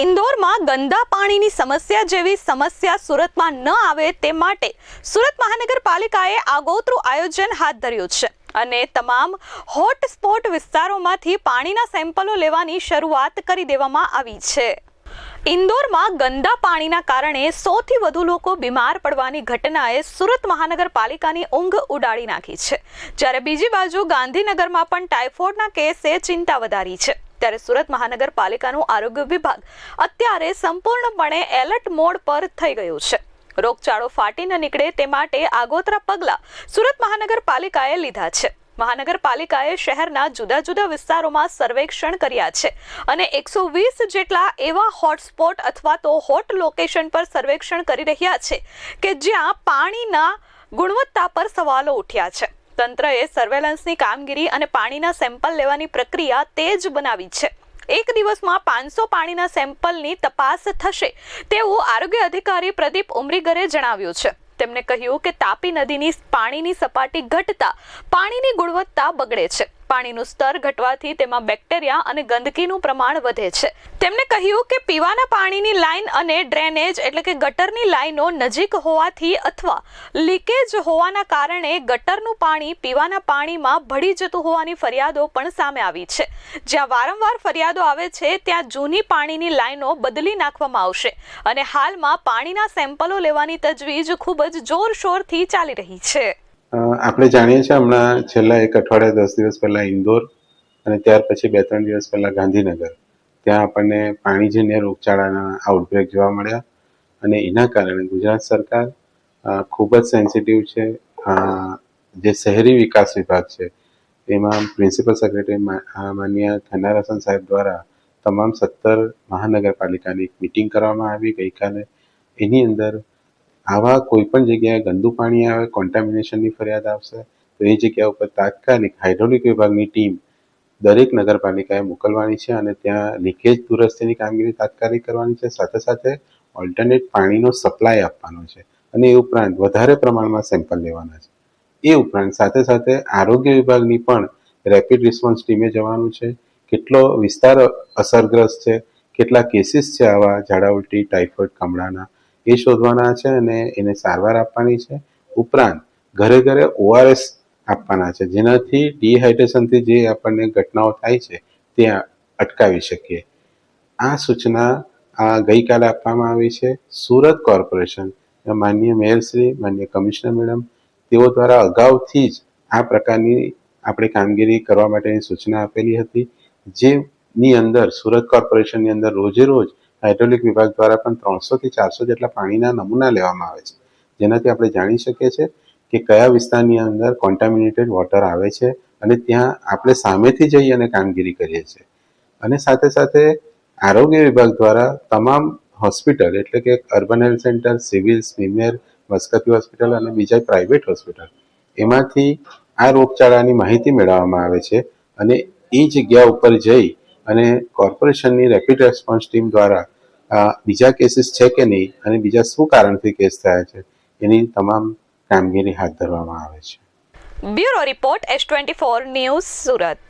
ઇન્દોરમાં ગંદા પાણીની સમસ્યા જેવી સમસ્યા સુરતમાં ન આવે તે માટે સુરત મહાનગરપાલિકાએ આગોતરું આયોજન હાથ ધર્યું છે અને તમામ હોટ સ્પોટ વિસ્તારોમાંથી પાણીના સેમ્પલો લેવાની શરૂઆત કરી દેવામાં આવી છે. ઇન્દોરમાં ગંદા પાણીના કારણે સૌથી વધુ લોકો બીમાર પડવાની ઘટનાએ સુરત મહાનગરપાલિકાની ઊંઘ ઉડાડી નાખી છે. જ્યારે બીજી બાજુ ગાંધીનગરમાં પણ ટાઇફોઇડના કેસે ચિંતા વધારી છે. ત્યારે સુરત મહાનગરપાલિકાનું આરોગ્ય વિભાગ અત્યારે સંપૂર્ણપણે એલર્ટ મોડ પર થઈ ગયું છે. રોગચાળો ફાટી ન નીકળે તે માટે આગોતરા પગલાં સુરત મહાનગરપાલિકાએ લીધા છે. મહાનગરપાલિકાએ શહેરના જુદા જુદા વિસ્તારોમાં સર્વેક્ષણ કર્યા છે અને એકસો વીસ જેટલા એવા હોટસ્પોટ અથવા તો હોટ લોકેશન પર સર્વેક્ષણ કરી રહ્યા છે કે જ્યાં પાણીના ગુણવત્તા પર સવાલો ઉઠ્યા છે. તંત્રએ સર્વેલન્સની કામગીરી અને પાણીના સેમ્પલ લેવાની પ્રક્રિયા તેજ બનાવી છે. એક દિવસમાં પાંચસો પાણીના સેમ્પલની તપાસ થશે, તેવું આરોગ્ય અધિકારી પ્રદીપ ઉમરીગરે જણાવ્યું છે. તેમણે કહ્યું કે તાપી નદીની પાણીની સપાટી ઘટતા પાણીની ગુણવત્તા બગડે છે. પાણીનું સ્તર ઘટવાથી તેમાં બેક્ટેરિયા અને ગંદકીનું પ્રમાણ વધે છે. તેમણે કહ્યું કે પીવાના પાણીની લાઈન અને ડ્રેનેજ એટલે કે ગટરની લાઈનો નજીક હોવાથી અથવા લીકેજ હોવાના કારણે ગટરનું પાણી પીવાના પાણીમાં ભળી જતું હોવાની ફરિયાદો પણ સામે આવી છે. જ્યાં વારંવાર ફરિયાદો આવે છે, ત્યાં જૂની પાણીની લાઈનો બદલી નાખવામાં આવશે અને હાલમાં પાણીના સેમ્પલો લેવાની તજવીજ ખૂબ જ જોરશોરથી ચાલી રહી છે. આપણે જાણીએ છીએ હમણાં છેલ્લા એક અઠવાડિયા દસ દિવસ પહેલાં ઇન્દોર અને ત્યાર પછી બે ત્રણ દિવસ પહેલાં ગાંધીનગર. ત્યાં આપણને પાણીજન્ય રોગચાળાના આઉટબ્રેક જોવા મળ્યા અને એના કારણે ગુજરાત સરકાર ખૂબ જ સેન્સિટિવ છે. જે શહેરી વિકાસ વિભાગ છે, એમાં પ્રિન્સિપલ સેક્રેટરી માન્ય થનાર હસન સાહેબ દ્વારા તમામ સત્તર મહાનગરપાલિકાની એક મિટિંગ કરવામાં આવી. ગઈકાલે એની અંદર આવા કોઈ પણ જગ્યાએ ગંદુ પાણી આવે કોન્ટામિનેશનની ફરિયાદ આવશે, તો એ જગ્યા ઉપર તાત્કાલિક હાઇડ્રોલિક વિભાગની ટીમ દરેક નગરપાલિકાએ મોકલવાની છે અને ત્યાં લીકેજ દુરસ્તીની કામગીરી તાત્કાલિક કરવાની છે. સાથે સાથે ઓલ્ટરનેટ પાણીનો સપ્લાય આપવાનો છે અને એ ઉપરાંત વધારે પ્રમાણમાં સેમ્પલ લેવાના છે. એ ઉપરાંત સાથે સાથે આરોગ્ય વિભાગની પણ રેપિડ રિસ્પોન્સ ટીમે જવાનું છે. કેટલો વિસ્તાર અસરગ્રસ્ત છે, કેટલા કેસીસ છે આવા ઝાડા ઉલટી ટાઇફોઇડ કમળાના એ શોધવાના છે અને એને સારવાર આપવાની છે. ઉપરાંત, ઘરે ઘરે ઓઆરએસ આપવાના છે. જેનાથી ડિહાઇડ્રેશનથી જે આપણને ઘટનાઓ થાય છે, તે અટકાવી શકીએ. આ સૂચના આ ગઈકાલે આપવામાં આવી છે. સુરત કોર્પોરેશન માન્ય મેયરશ્રી માન્ય કમિશનર મેડમ, તેઓ દ્વારા અગાઉથી જ આ પ્રકારની આપણે કામગીરી કરવા માટેની સૂચના આપેલી હતી, જેની અંદર સુરત કોર્પોરેશનની અંદર રોજે રોજ હાઇડ્રોલિક વિભાગ દ્વારા પણ ત્રણસોથી ચારસો જેટલા પાણીના નમૂના લેવામાં આવે છે. જેનાથી આપણે જાણી શકીએ છીએ કે કયા વિસ્તારની અંદર કોન્ટામિનેટેડ વોટર આવે છે અને ત્યાં આપણે સામેથી જઈ અને કામગીરી કરીએ છીએ. અને સાથે સાથે આરોગ્ય વિભાગ દ્વારા તમામ હોસ્પિટલ એટલે કે urban health centre, civil, SMIMER Maskati hospital અને બીજા પ્રાઇવેટ હોસ્પિટલ, એમાંથી આ રોગચાળાની માહિતી મેળવવામાં આવે છે અને એ જગ્યા ઉપર જઈ અને કોર્પોરેશનની રેપિડ રેસ્પોન્સ ટીમ દ્વારા બીજા કેસીસ છે કે નહીં અને બીજા શું કારણથી કેસ થયા છે, એની તમામ કામગીરી હાથ ધરવામાં આવે છે. Bureau report S twenty four news Surat.